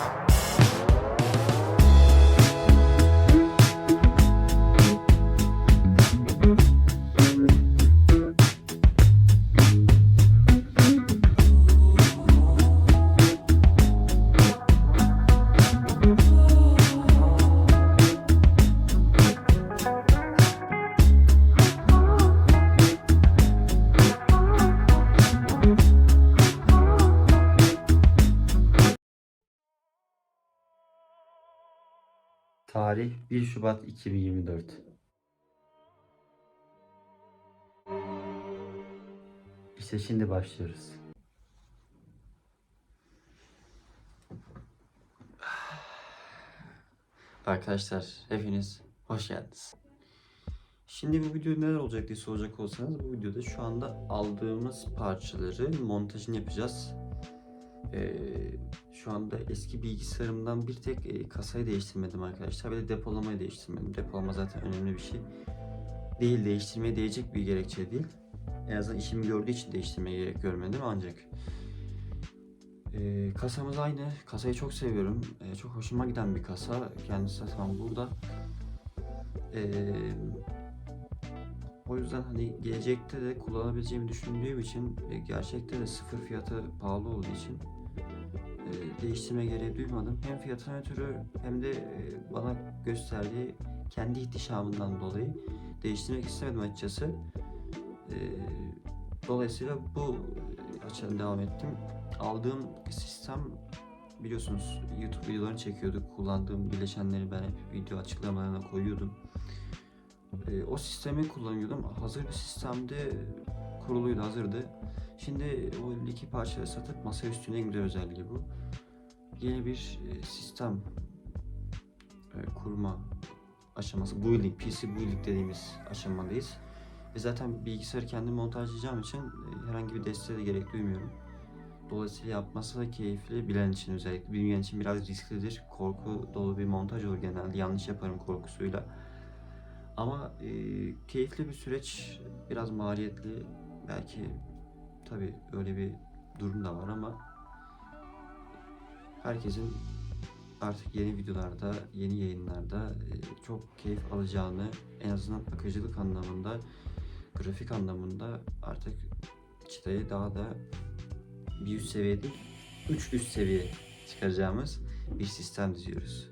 Peace. Tarih 1 Şubat 2024. İşte şimdi başlıyoruz. Arkadaşlar hepiniz hoş geldiniz. Şimdi bu video neler olacak diye soracak olsanız bu videoda şu anda aldığımız parçaları montajını yapacağız. Ee, şu anda eski bilgisayarımdan bir tek e, kasayı değiştirmedim arkadaşlar. Bir de depolamayı değiştirmedim. Depolama zaten önemli bir şey. Değil, değiştirmeye değecek bir gerekçe değil. En azından işimi gördüğü için değiştirmeye gerek görmedim ancak. Ee, kasamız aynı. Kasayı çok seviyorum. Ee, çok hoşuma giden bir kasa. Kendisi tam burada. Ee, o yüzden hani gelecekte de kullanabileceğimi düşündüğüm için ve gerçekte de sıfır fiyatı pahalı olduğu için e, değiştirme gereği duymadım. Hem fiyatına ötürü hem de e, bana gösterdiği kendi ihtişamından dolayı değiştirmek istemedim açıkçası. E, dolayısıyla bu açıdan devam ettim. Aldığım sistem biliyorsunuz YouTube videolarını çekiyorduk. Kullandığım bileşenleri ben hep video açıklamalarına koyuyordum. E, o sistemi kullanıyordum. Hazır bir sistemde kuruluydu, hazırdı. Şimdi o iki parçayı satıp masa üstüne en özelliği bu. Yeni bir e, sistem e, kurma aşaması, building, PC building dediğimiz aşamadayız. Ve zaten bilgisayarı kendim montajlayacağım için e, herhangi bir desteğe de gerek duymuyorum. Dolayısıyla yapması da keyifli, bilen için özellikle. Bilmeyen için biraz risklidir. Korku dolu bir montaj olur genelde. Yanlış yaparım korkusuyla. Ama e, keyifli bir süreç, biraz maliyetli. Belki tabi öyle bir durum da var ama herkesin artık yeni videolarda, yeni yayınlarda e, çok keyif alacağını, en azından akıcılık anlamında, grafik anlamında artık çıtayı daha da bir üst seviye değil, üç üst seviye çıkaracağımız bir sistem diziyoruz.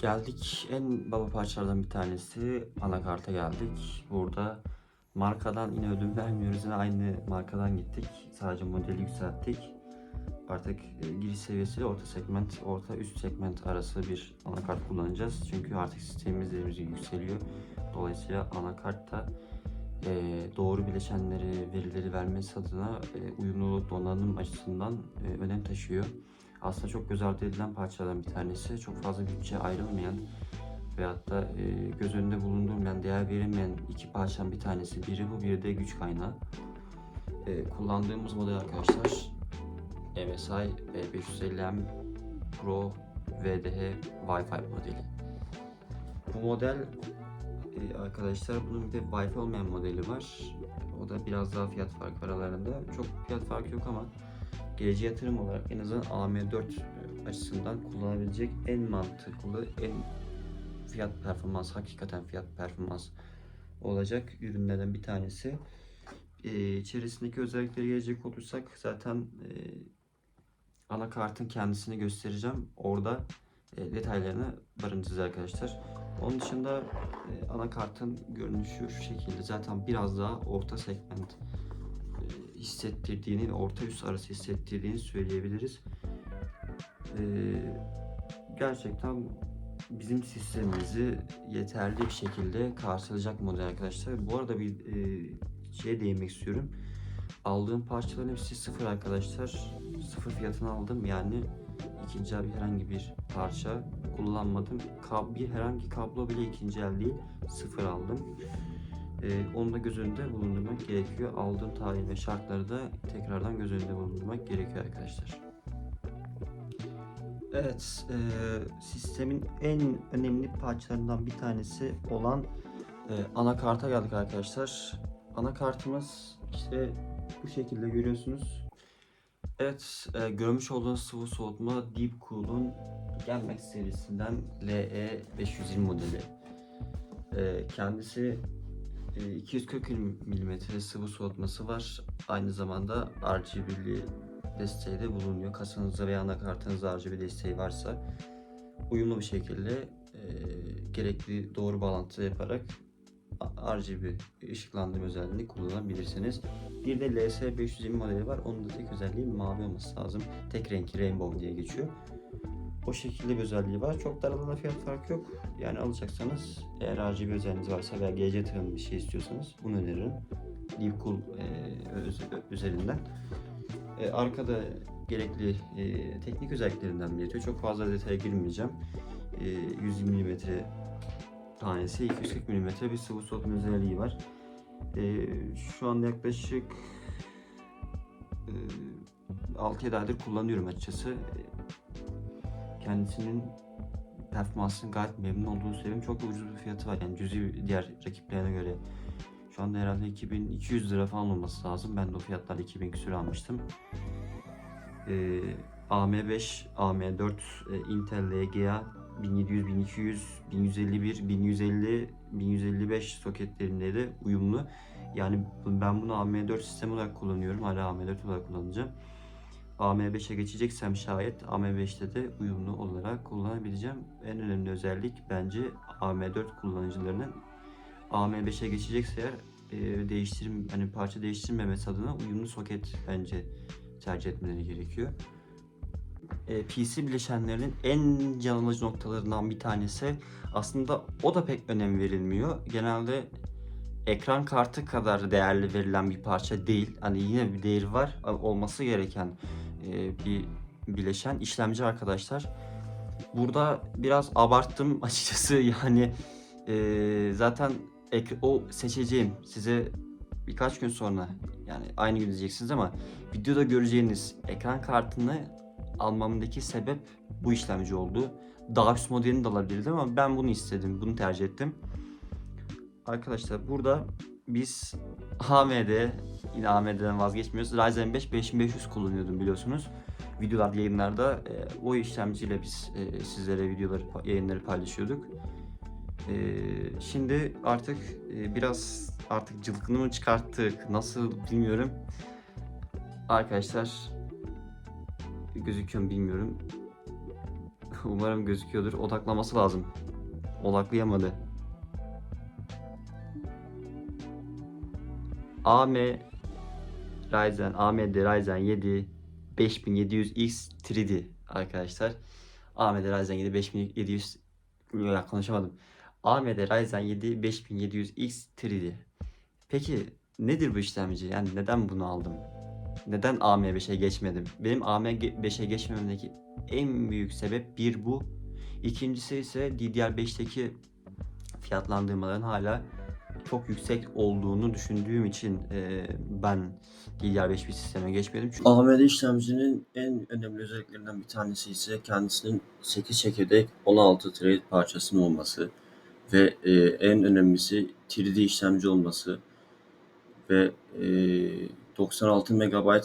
Geldik en baba parçalardan bir tanesi anakarta geldik. Burada markadan yine ödün vermiyoruz. Yine aynı markadan gittik. Sadece modeli yükselttik. Artık e, giriş seviyesiyle orta segment, orta üst segment arası bir anakart kullanacağız. Çünkü artık sistemimiz yükseliyor. Dolayısıyla anakartta e, doğru bileşenleri, verileri vermesi adına e, uyumluluk donanım açısından e, önem taşıyor. Aslında çok göz ardı edilen parçalardan bir tanesi. Çok fazla bütçe ayrılmayan veyahut da e, göz önünde bulundurmayan, değer verilmeyen iki parçanın bir tanesi. Biri bu, biri de güç kaynağı. E, kullandığımız model arkadaşlar MSI E550M Pro VDH Wi-Fi modeli. Bu model e, arkadaşlar bunun bir de Wi-Fi olmayan modeli var. O da biraz daha fiyat farkı aralarında. Çok fiyat farkı yok ama geleceğe yatırım olarak en azından AM4 açısından kullanabilecek en mantıklı, en fiyat performans, hakikaten fiyat performans olacak ürünlerden bir tanesi. Ee, içerisindeki özellikleri gelecek olursak zaten e, anakartın kendisini göstereceğim. Orada e, detaylarını barındıracağız arkadaşlar. Onun dışında e, anakartın görünüşü şu şekilde. Zaten biraz daha orta segment e, hissettirdiğini ve orta üst arası hissettirdiğini söyleyebiliriz. E, gerçekten bizim sistemimizi yeterli bir şekilde karşılayacak model arkadaşlar. Bu arada bir e, şeye değinmek istiyorum. Aldığım parçaların hepsi sıfır arkadaşlar. Sıfır fiyatına aldım yani ikinci el herhangi bir parça kullanmadım. Kab bir herhangi kablo bile ikinci el değil. Sıfır aldım. Ee, onu da göz önünde bulundurmak gerekiyor. Aldığım tarih ve şartları da tekrardan göz önünde bulundurmak gerekiyor arkadaşlar. Evet, e, sistemin en önemli parçalarından bir tanesi olan e, anakarta geldik arkadaşlar. Anakartımız işte bu şekilde görüyorsunuz. Evet, e, görmüş olduğunuz sıvı soğutma Deepcool'un Gelmex serisinden LE520 modeli. E, kendisi e, 240 mm sıvı soğutması var. Aynı zamanda RGB'li desteği de bulunuyor. Kasanızda veya anakartınızda RGB desteği varsa uyumlu bir şekilde e, gerekli doğru bağlantı yaparak RGB ışıklandırma özelliğini kullanabilirsiniz. Bir de LS520 modeli var. Onun da tek özelliği mavi olması lazım. Tek renki Rainbow diye geçiyor. O şekilde bir özelliği var. Çok da aralarında fiyat farkı yok. Yani alacaksanız eğer RGB özelliğiniz varsa veya GC tığın bir şey istiyorsanız bunu öneririm. Livecool e, üzerinden. E, arkada gerekli e, teknik özelliklerinden belirtiyor. Çok fazla detaya girmeyeceğim. E, 120 mm tanesi 240 mm bir sıvı soğutma özelliği var. E, şu an yaklaşık e, 6-7 aydır kullanıyorum açıkçası. E, Kendisinin performansının gayet memnun olduğunu söyleyeyim. Çok ucuz bir fiyatı var. Yani cüzi diğer rakiplerine göre. Şu herhalde 2200 lira falan olması lazım. Ben de o fiyatlarla 2000 küsur almıştım. Ee, AM5, AM4, e, Intel LGA 1700, 1200, 1151, 1150, 1155 soketlerinde de uyumlu. Yani ben bunu AM4 sistem olarak kullanıyorum. Hala AM4 olarak kullanacağım. AM5'e geçeceksem şayet AM5'te de uyumlu olarak kullanabileceğim. En önemli özellik bence AM4 kullanıcılarının AM5'e geçecekse eğer e, değiştirim hani parça değiştirmemesi adına uyumlu soket bence tercih etmeleri gerekiyor. E, PC bileşenlerinin en can alıcı noktalarından bir tanesi aslında o da pek önem verilmiyor. Genelde ekran kartı kadar değerli verilen bir parça değil. Hani yine bir değeri var. Olması gereken e, bir bileşen işlemci arkadaşlar. Burada biraz abarttım açıkçası yani e, zaten ek- o seçeceğim size birkaç gün sonra yani aynı gün diyeceksiniz ama videoda göreceğiniz ekran kartını almamdaki sebep bu işlemci oldu. Daha üst modelini de alabilirdim ama ben bunu istedim. Bunu tercih ettim. Arkadaşlar burada biz AMD yine AMD'den vazgeçmiyoruz. Ryzen 5 5500 kullanıyordum biliyorsunuz. Videolar yayınlarda e, o işlemciyle biz e, sizlere videoları yayınları paylaşıyorduk. E, şimdi artık e, biraz artık cılkını mı çıkarttık nasıl bilmiyorum. Arkadaşlar gözüküyor mu bilmiyorum. Umarım gözüküyordur. Odaklaması lazım. Odaklayamadı. AM Ryzen AMD Ryzen 7 5700X 3D arkadaşlar. AMD Ryzen 7 5700 ya konuşamadım. AMD Ryzen 7 5700X 3D. Peki nedir bu işlemci? Yani neden bunu aldım? Neden AM5'e geçmedim? Benim AM5'e geçmememdeki en büyük sebep bir bu. İkincisi ise DDR5'teki fiyatlandırmaların hala çok yüksek olduğunu düşündüğüm için e, ben DDR5 bir sisteme geçmedim. Çünkü AMD işlemcinin en önemli özelliklerinden bir tanesi ise kendisinin 8 çekirdek 16 thread parçasının olması ve e, en önemlisi 3D işlemci olması ve e, 96 MB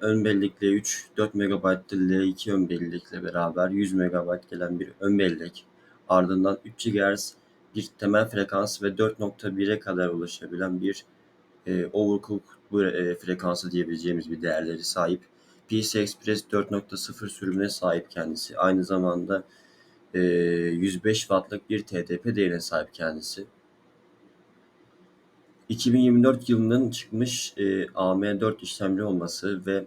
ön bellekle 3, 4 MB L2 ön bellekle beraber 100 MB gelen bir ön bellek ardından 3 GHz bir temel frekans ve 4.1'e kadar ulaşabilen bir e, overclock bu e, frekansı diyebileceğimiz bir değerleri sahip. PCI Express 4.0 sürümüne sahip kendisi. Aynı zamanda e, 105 wattlık bir TDP değerine sahip kendisi. 2024 yılının çıkmış e, AM4 işlemci olması ve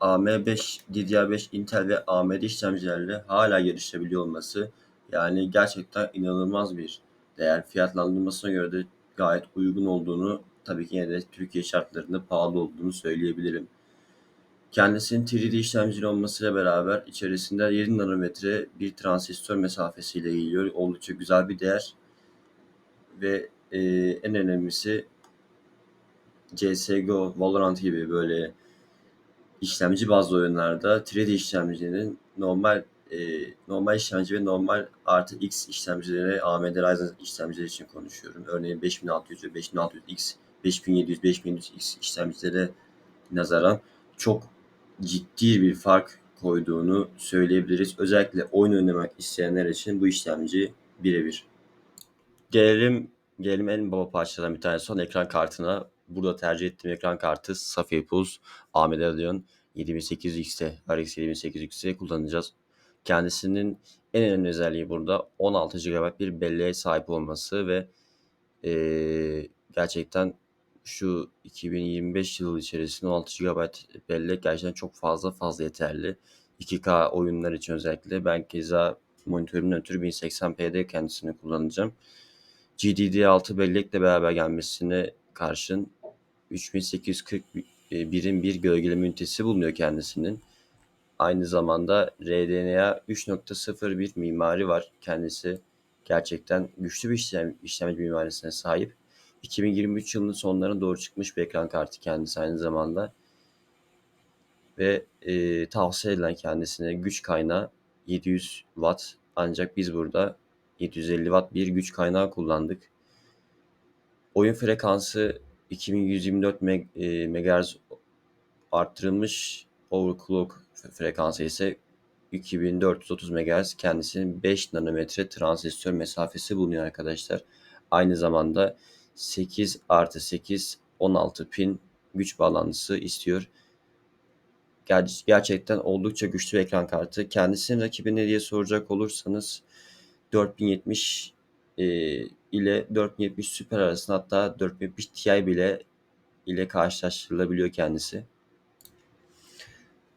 AM5, DDR5, Intel ve AMD işlemcilerle hala yarışabiliyor olması yani gerçekten inanılmaz bir değer. Fiyatlandırmasına göre de gayet uygun olduğunu tabii ki yine de Türkiye şartlarında pahalı olduğunu söyleyebilirim. Kendisinin 3D işlemcili olmasıyla beraber içerisinde 7 nanometre bir transistör mesafesiyle geliyor. Oldukça güzel bir değer. Ve e, en önemlisi CSGO, Valorant gibi böyle işlemci bazlı oyunlarda 3D işlemcinin normal e, normal işlemci ve normal artı X işlemcileri AMD Ryzen işlemcileri için konuşuyorum. Örneğin 5600 ve 5600X, 5700, 5700X işlemcilere nazaran çok ciddi bir fark koyduğunu söyleyebiliriz. Özellikle oyun oynamak isteyenler için bu işlemci birebir. Gelelim, gelelim en baba parçalardan bir tanesi son ekran kartına. Burada tercih ettiğim ekran kartı Sapphire Pulse AMD Radeon 7800X'te, RX 7800X'te kullanacağız. Kendisinin en önemli özelliği burada 16 GB bir belleğe sahip olması ve eee, gerçekten şu 2025 yılı içerisinde 16 GB bellek gerçekten çok fazla fazla yeterli. 2K oyunlar için özellikle ben keza monitörümün ötürü 1080p'de kendisini kullanacağım. GDDR6 bellekle beraber gelmesine karşın 3840 e, bir gölgeleme ünitesi bulunuyor kendisinin. Aynı zamanda RDNA 3.01 mimari var. Kendisi gerçekten güçlü bir işlem, işlemci mimarisine sahip. 2023 yılının sonlarına doğru çıkmış bir ekran kartı kendisi aynı zamanda. Ve e, tavsiye edilen kendisine güç kaynağı 700 Watt. Ancak biz burada 750 Watt bir güç kaynağı kullandık. Oyun frekansı 2124 meg, e, MHz arttırılmış overclock frekansı ise 2430 MHz kendisinin 5 nanometre transistör mesafesi bulunuyor arkadaşlar. Aynı zamanda 8 artı 8 16 pin güç bağlantısı istiyor. Ger- gerçekten oldukça güçlü bir ekran kartı. Kendisinin rakibi ne diye soracak olursanız 4070 e, ile 4070 Super arasında hatta 4070 Ti bile ile karşılaştırılabiliyor kendisi.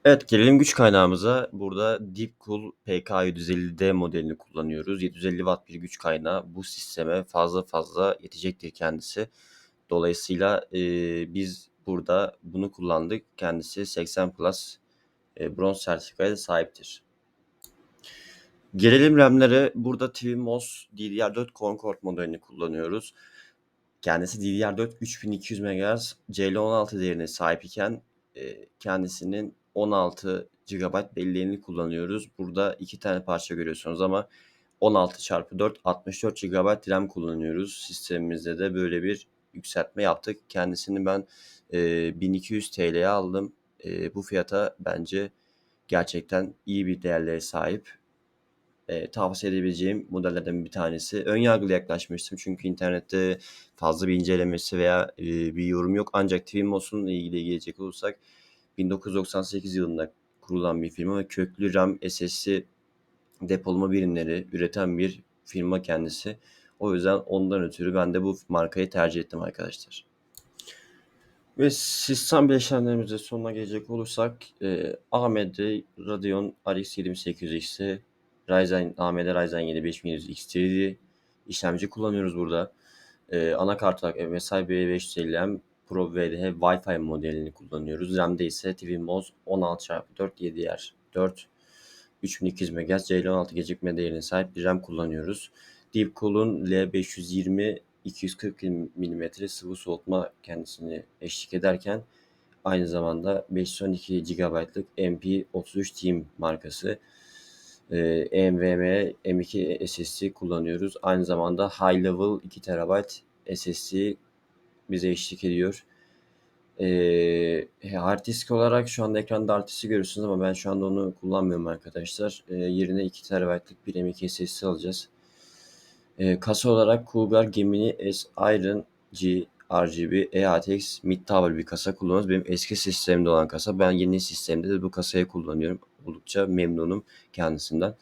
Evet gelelim güç kaynağımıza. Burada Deepcool PK750D modelini kullanıyoruz. 750 Watt bir güç kaynağı bu sisteme fazla fazla yetecektir kendisi. Dolayısıyla e, biz burada bunu kullandık. Kendisi 80 Plus e, bronz sertifikaya sahiptir. Gelelim RAM'lere. Burada TVMOS DDR4 Concord modelini kullanıyoruz. Kendisi DDR4 3200 MHz CL16 değerine sahip iken e, kendisinin 16 GB belleğini kullanıyoruz. Burada iki tane parça görüyorsunuz ama 16 çarpı 4 64 GB RAM kullanıyoruz. Sistemimizde de böyle bir yükseltme yaptık. Kendisini ben e, 1200 TL'ye aldım. E, bu fiyata bence gerçekten iyi bir değerlere sahip. E, tavsiye edebileceğim modellerden bir tanesi. Ön yargılı yaklaşmıştım çünkü internette fazla bir incelemesi veya e, bir yorum yok. Ancak Twinmos'un ilgili gelecek olursak 1998 yılında kurulan bir firma ve köklü RAM SSD depolama birimleri üreten bir firma kendisi. O yüzden ondan ötürü ben de bu markayı tercih ettim arkadaşlar. Ve sistem bileşenlerimizin sonuna gelecek olursak e, AMD Radeon RX 7800X'e Ryzen, AMD Ryzen 7 5100 X3D işlemci kullanıyoruz burada. E, anakart olarak MSI B550M Pro VDH Wi-Fi modelini kullanıyoruz. RAM'de ise TVMOS 16x4 DDR4 3200 MHz CL16 gecikme değerine sahip bir RAM kullanıyoruz. Deepcool'un L520 240 mm sıvı soğutma kendisini eşlik ederken aynı zamanda 512 GB'lık MP33 Team markası e, NVMe M2 SSD kullanıyoruz. Aynı zamanda High Level 2 TB SSD bize eşlik ediyor. Ee, hard disk olarak şu anda ekranda artısı görüyorsunuz ama ben şu anda onu kullanmıyorum arkadaşlar. Ee, yerine 2 TB'lık bir M2 SSD alacağız. Ee, kasa olarak Cougar Gemini S Iron G RGB EATX Mid Tower bir kasa kullanıyoruz. Benim eski sistemde olan kasa. Ben yeni sistemde de bu kasayı kullanıyorum. Oldukça memnunum kendisinden.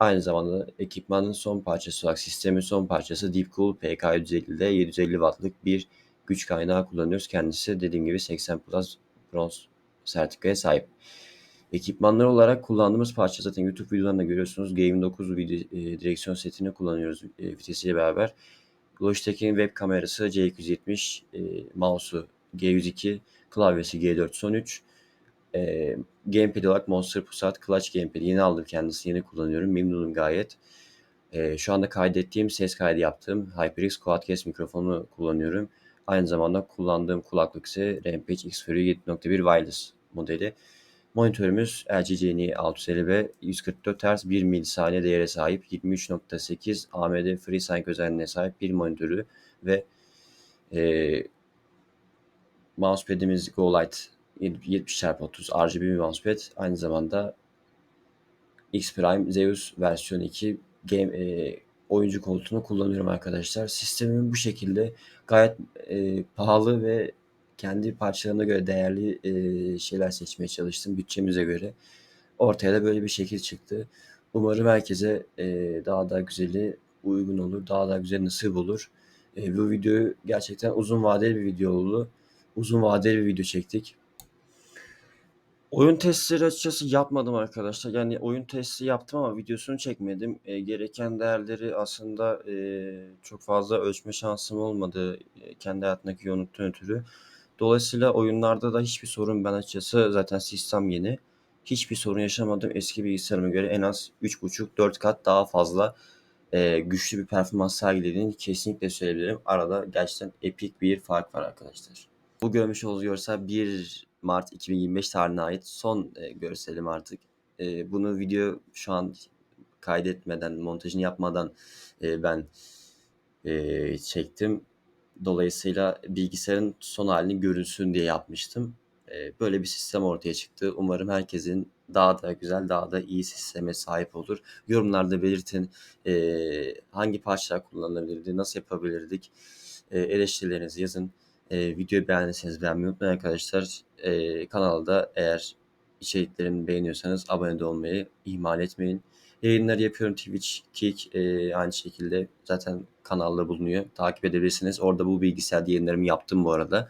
Aynı zamanda ekipmanın son parçası olarak sistemin son parçası Deepcool PK150'de 750 wattlık bir güç kaynağı kullanıyoruz. Kendisi dediğim gibi 80 Plus bronz sertifikaya sahip. Ekipmanlar olarak kullandığımız parça zaten YouTube videolarında görüyorsunuz. Game 9 video, e, direksiyon setini kullanıyoruz e, vitesiyle beraber. Logitech'in web kamerası C270, e, mouse'u G102, klavyesi G413, e, gamepad olarak Monster Pusat Clutch Gamepad yeni aldım kendisi yeni kullanıyorum memnunum gayet. E, şu anda kaydettiğim ses kaydı yaptığım HyperX Quadcast mikrofonu kullanıyorum. Aynı zamanda kullandığım kulaklık ise Rampage X-Fury 7.1 Wireless modeli. Monitörümüz LG Genie 650B 144 Hz 1 milisaniye değere sahip 23.8 AMD FreeSync özelliğine sahip bir monitörü ve e, mousepad'imiz Go Light 70x30 RGB bir mousepad. Aynı zamanda X Prime Zeus versiyon 2 game, e, oyuncu koltuğunu kullanıyorum arkadaşlar. Sistemim bu şekilde gayet e, pahalı ve kendi parçalarına göre değerli e, şeyler seçmeye çalıştım bütçemize göre. Ortaya da böyle bir şekil çıktı. Umarım herkese e, daha da güzeli uygun olur, daha da güzel nasip olur. E, bu videoyu gerçekten uzun vadeli bir video oldu. Uzun vadeli bir video çektik. Oyun testleri açıkçası yapmadım arkadaşlar. Yani oyun testi yaptım ama videosunu çekmedim. E, gereken değerleri aslında e, çok fazla ölçme şansım olmadı e, kendi hayatımdaki yoğunluktan ötürü. Dolayısıyla oyunlarda da hiçbir sorun ben açıkçası zaten sistem yeni. Hiçbir sorun yaşamadım. Eski bilgisayarıma göre en az 3.5-4 kat daha fazla e, güçlü bir performans sergilediğini kesinlikle söyleyebilirim. Arada gerçekten epik bir fark var arkadaşlar. Bu görmüş olduğunuz 1 Mart 2025 tarihine ait son e, görselim artık. E, bunu video şu an kaydetmeden, montajını yapmadan e, ben e, çektim. Dolayısıyla bilgisayarın son halini görünsün diye yapmıştım. E, böyle bir sistem ortaya çıktı. Umarım herkesin daha da güzel, daha da iyi sisteme sahip olur. Yorumlarda belirtin e, hangi parçalar kullanılabilirdi, nasıl yapabilirdik. E, eleştirilerinizi yazın. E, videoyu beğendiyseniz beğenmeyi unutmayın arkadaşlar. E, kanalda eğer içeriklerimi beğeniyorsanız abone de olmayı ihmal etmeyin. Yayınlar yapıyorum Twitch, Kick e, aynı şekilde zaten kanalda bulunuyor. Takip edebilirsiniz. Orada bu bilgisayar yayınlarımı yaptım bu arada.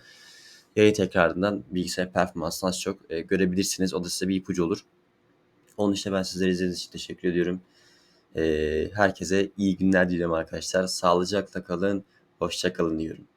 Yayın tekrarından bilgisayar performansını az çok e, görebilirsiniz. O da size bir ipucu olur. Onun için ben sizlere izlediğiniz için teşekkür ediyorum. E, herkese iyi günler diliyorum arkadaşlar. Sağlıcakla kalın, hoşça kalın diyorum.